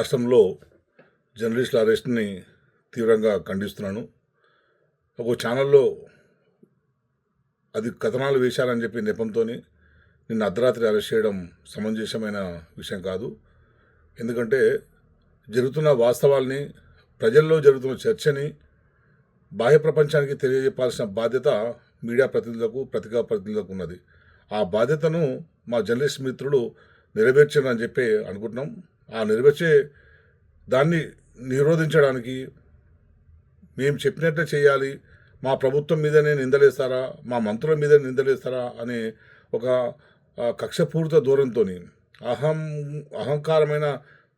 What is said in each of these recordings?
రాష్ట్రంలో జర్నలిస్టుల అరెస్ట్ని తీవ్రంగా ఖండిస్తున్నాను. ఒక ఛానల్లో అది కథనాలు వేశారని చెప్పి నెపంతో నిన్న అర్ధరాత్రి అరెస్ట్ చేయడం సమంజసమైన విషయం కాదు. ఎందుకంటే జరుగుతున్న వాస్తవాల్ని ప్రజల్లో జరుగుతున్న చర్చని బాహ్య ప్రపంచానికి తెలియజెప్పాల్సిన బాధ్యత మీడియా ప్రతినిధులకు పత్రికా ప్రతినిధులకు ఉన్నది. ఆ బాధ్యతను మా జర్నలిస్ట్ మిత్రులు నెరవేర్చారని చెప్పి అనుకుంటున్నాం. ఆ నెరవేర్చే దాన్ని నిరోధించడానికి మేము చెప్పినట్లే చేయాలి. మా ప్రభుత్వం మీదనే నిందలేస్తారా? మా మంత్రుల మీద నిందలేస్తారా? అనే ఒక కక్షపూరిత దూరంతో అహం అహంకారమైన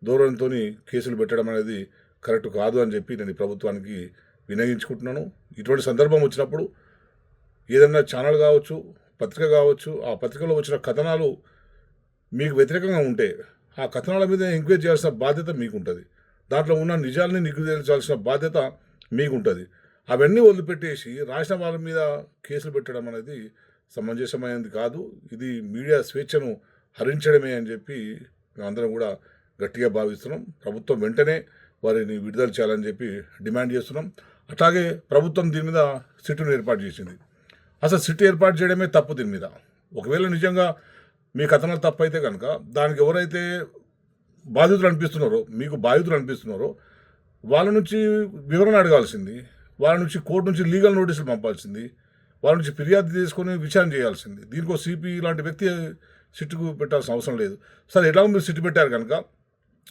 దూరంతో కేసులు పెట్టడం అనేది కరెక్ట్ కాదు అని చెప్పి నేను ప్రభుత్వానికి వినియోగించుకుంటున్నాను ఇటువంటి సందర్భం వచ్చినప్పుడు ఏదైనా ఛానల్ కావచ్చు పత్రిక కావచ్చు ఆ పత్రికలో వచ్చిన కథనాలు మీకు వ్యతిరేకంగా ఉంటే ఆ కథనాల మీద ఎంక్వైరీ చేయాల్సిన బాధ్యత మీకు ఉంటుంది దాంట్లో ఉన్న నిజాల్ని నిగ్గుదేల్చాల్సిన బాధ్యత మీకు ఉంటుంది అవన్నీ వదిలిపెట్టేసి రాసిన వాళ్ళ మీద కేసులు పెట్టడం అనేది సమంజసమైనది కాదు. ఇది మీడియా స్వేచ్ఛను హరించడమే అని చెప్పి మేమందరం కూడా గట్టిగా భావిస్తున్నాం. ప్రభుత్వం వెంటనే వారిని విడుదల చేయాలని చెప్పి డిమాండ్ చేస్తున్నాం. అట్లాగే ప్రభుత్వం దీని మీద సిట్టును ఏర్పాటు చేసింది. అసలు సిట్ ఏర్పాటు చేయడమే తప్పు దీని మీద. ఒకవేళ నిజంగా మీ కథనాలు తప్పైతే కనుక దానికి ఎవరైతే బాధితులు అనిపిస్తున్నారో మీకు బాధితులు అనిపిస్తున్నారో వాళ్ళ నుంచి వివరణ అడగాల్సింది వాళ్ళ నుంచి కోర్టు నుంచి లీగల్ నోటీసులు పంపాల్సింది వాళ్ళ నుంచి ఫిర్యాదు తీసుకొని విచారణ చేయాల్సింది. దీనికో సిపి లాంటి వ్యక్తి సిట్టుకు పెట్టాల్సిన అవసరం లేదు. సరే ఎలాగో మీరు సిట్టు పెట్టారు కనుక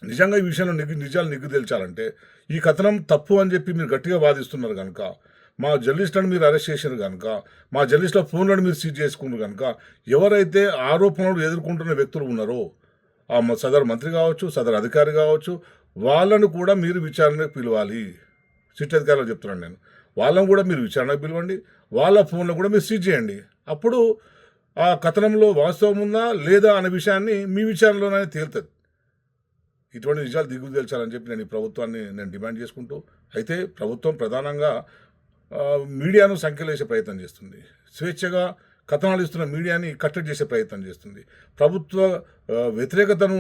నిజంగా ఈ విషయంలో నిగ్గు నిజాలు నిగ్గు తేల్చాలంటే ఈ కథనం తప్పు అని చెప్పి మీరు గట్టిగా వాదిస్తున్నారు కనుక మా జర్నలిస్టులను మీరు అరెస్ట్ చేసినారు కనుక మా జర్నలిస్టుల ఫోన్లను మీరు సీజ్ చేసుకున్నారు కనుక ఎవరైతే ఆరోపణలు ఎదుర్కొంటున్న వ్యక్తులు ఉన్నారో ఆ సదర్ సదరు మంత్రి కావచ్చు సదరు అధికారి కావచ్చు వాళ్ళను కూడా మీరు విచారణకు పిలవాలి. సిట్ అధికారులు చెప్తున్నాను నేను. వాళ్ళని కూడా మీరు విచారణకు పిలవండి. వాళ్ళ ఫోన్లో కూడా మీరు సీజ్ చేయండి. అప్పుడు ఆ కథనంలో వాస్తవం ఉందా లేదా అనే విషయాన్ని మీ విచారణలోనే తేలుతుంది. ఇటువంటి నిజాలు దిగులు తేల్చాలని చెప్పి నేను ఈ ప్రభుత్వాన్ని నేను డిమాండ్ చేసుకుంటూ అయితే ప్రభుత్వం ప్రధానంగా మీడియాను సంఖ్యలేసే ప్రయత్నం చేస్తుంది. స్వేచ్ఛగా కథనాలు ఇస్తున్న మీడియాని కట్టడి చేసే ప్రయత్నం చేస్తుంది. ప్రభుత్వ వ్యతిరేకతను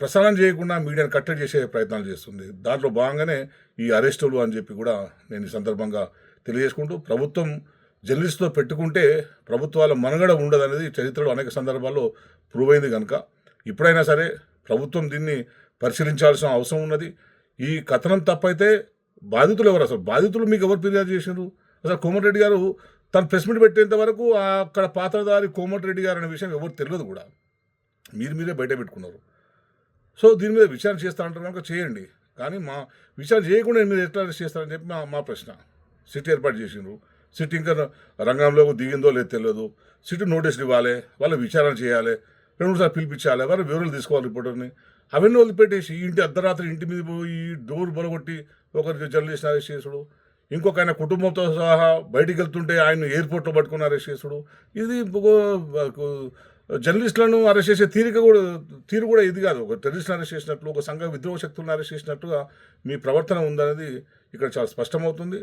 ప్రసారం చేయకుండా మీడియాను కట్టడి చేసే ప్రయత్నాలు చేస్తుంది. దాంట్లో భాగంగానే ఈ అరెస్టులు అని చెప్పి కూడా నేను ఈ సందర్భంగా తెలియజేసుకుంటూ ప్రభుత్వం జర్నలిస్టులో పెట్టుకుంటే ప్రభుత్వాల మనుగడ ఉండదనేది చరిత్రలో అనేక సందర్భాల్లో ప్రూవ్ అయింది కనుక ఇప్పుడైనా సరే ప్రభుత్వం దీన్ని పరిశీలించాల్సిన అవసరం ఉన్నది. ఈ కథనం తప్పైతే బాధితులు ఎవరు? అసలు బాధితులు మీకు ఎవరు ఫిర్యాదు చేశారు అసలు కోమటిరెడ్డి గారు తను ప్రెస్ మీట్ పెట్టేంత వరకు అక్కడ పాత్రధారి కోమటిరెడ్డి గారు అనే విషయం ఎవరు తెలియదు కూడా. మీరు మీరే బయట పెట్టుకున్నారు. సో దీని మీద విచారణ చేస్తా అంటారు కనుక చేయండి. కానీ మా విచారణ చేయకుండా మీరు ఎట్లా చేస్తారని చెప్పి మా మా ప్రశ్న. సిట్ ఏర్పాటు చేసిండ్రు. సిట్ ఇంకా రంగంలో దిగిందో లేదో తెలియదు. సిట్ నోటీసులు ఇవ్వాలి. వాళ్ళ విచారణ చేయాలి. రెండు మూడు సార్లు పిలిపించాలి. వాళ్ళ వివరాలు తీసుకోవాలి రిపోర్టర్ని. అవన్నీ వదిలిపెట్టేసి ఇంటి అర్ధరాత్రి ఇంటి మీద పోయి డోర్ బలగొట్టి ఒకరికి జర్నలిస్ట్ అరెస్ట్ చేసుడు ఇంకొక ఆయన కుటుంబంతో సహా బయటికి వెళ్తుంటే ఆయన ఎయిర్పోర్ట్లో పట్టుకుని అరెస్ట్ చేసుడు ఇది జర్నలిస్టులను అరెస్ట్ చేసే తీరిక కూడా తీరు కూడా ఇది కాదు. ఒక టెర్రరిస్ట్ని అరెస్ట్ చేసినట్లు ఒక సంఘ విద్రోహ శక్తులను అరెస్ట్ చేసినట్టుగా మీ ప్రవర్తన ఉందనేది ఇక్కడ చాలా స్పష్టమవుతుంది.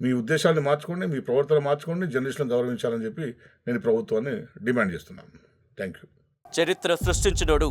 మీ ఉద్దేశాన్ని మార్చుకోండి మీ ప్రవర్తన మార్చుకోండి జర్నలిస్టులను గౌరవించాలని చెప్పి నేను ప్రభుత్వాన్ని డిమాండ్ చేస్తున్నాను. థ్యాంక్ యూ చరిత్ర సృష్టించినోడు